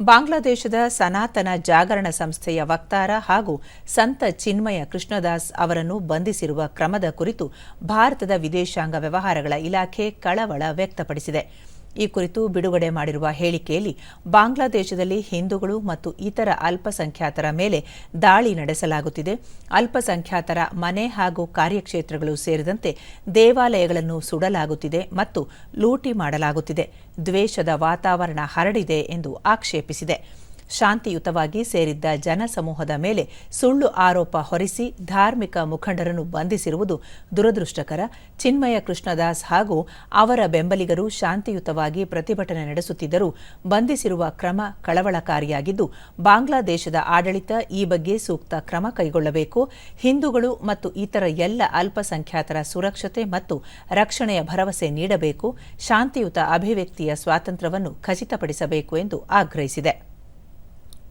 ಬಾಂಗ್ಲಾದೇಶದ ಸನಾತನ ಜಾಗರಣ ಸಂಸ್ಥೆಯ ವಕ್ತಾರ ಹಾಗೂ ಸಂತ ಚಿನ್ಮಯ ಕೃಷ್ಣದಾಸ್ ಅವರನ್ನು ಬಂಧಿಸಿರುವ ಕ್ರಮದ ಕುರಿತು ಭಾರತದ ವಿದೇಶಾಂಗ ವ್ಯವಹಾರಗಳ ಇಲಾಖೆ ಕಳವಳ ವ್ಯಕ್ತಪಡಿಸಿದೆ. ಈ ಕುರಿತು ಬಿಡುಗಡೆ ಮಾಡಿರುವ ಹೇಳಿಕೆಯಲ್ಲಿ ಬಾಂಗ್ಲಾದೇಶದಲ್ಲಿ ಹಿಂದೂಗಳು ಮತ್ತು ಇತರ ಅಲ್ಪಸಂಖ್ಯಾತರ ಮೇಲೆ ದಾಳಿ ನಡೆಸಲಾಗುತ್ತಿದೆ. ಅಲ್ಪಸಂಖ್ಯಾತರ ಮನೆ ಹಾಗೂ ಕಾರ್ಯಕ್ಷೇತ್ರಗಳು ಸೇರಿದಂತೆ ದೇವಾಲಯಗಳನ್ನು ಸುಡಲಾಗುತ್ತಿದೆ ಮತ್ತು ಲೂಟಿ ಮಾಡಲಾಗುತ್ತಿದೆ. ದ್ವೇಷದ ವಾತಾವರಣ ಹರಡಿದೆ ಎಂದು ಆಕ್ಷೇಪಿಸಿದೆ. ಶಾಂತಿಯುತವಾಗಿ ಸೇರಿದ್ದ ಜನಸಮೂಹದ ಮೇಲೆ ಸುಳ್ಳು ಆರೋಪ ಹೊರಿಸಿ ಧಾರ್ಮಿಕ ಮುಖಂಡರನ್ನು ಬಂಧಿಸಿರುವುದು ದುರದೃಷ್ಟಕರ. ಚಿನ್ಮಯ ಕೃಷ್ಣದಾಸ್ ಹಾಗೂ ಅವರ ಬೆಂಬಲಿಗರು ಶಾಂತಿಯುತವಾಗಿ ಪ್ರತಿಭಟನೆ ನಡೆಸುತ್ತಿದ್ದರೂ ಬಂಧಿಸಿರುವ ಕ್ರಮ ಕಳವಳಕಾರಿಯಾಗಿದ್ದು, ಬಾಂಗ್ಲಾದೇಶದ ಆಡಳಿತ ಈ ಬಗ್ಗೆ ಸೂಕ್ತ ಕ್ರಮ ಕೈಗೊಳ್ಳಬೇಕು. ಹಿಂದೂಗಳು ಮತ್ತು ಇತರ ಎಲ್ಲ ಅಲ್ಪಸಂಖ್ಯಾತರ ಸುರಕ್ಷತೆ ಮತ್ತು ರಕ್ಷಣೆಯ ಭರವಸೆ ನೀಡಬೇಕು. ಶಾಂತಿಯುತ ಅಭಿವ್ಯಕ್ತಿಯ ಸ್ವಾತಂತ್ರ್ಯವನ್ನು ಖಚಿತಪಡಿಸಬೇಕು ಎಂದು ಆಗ್ರಹಿಸಿದೆ.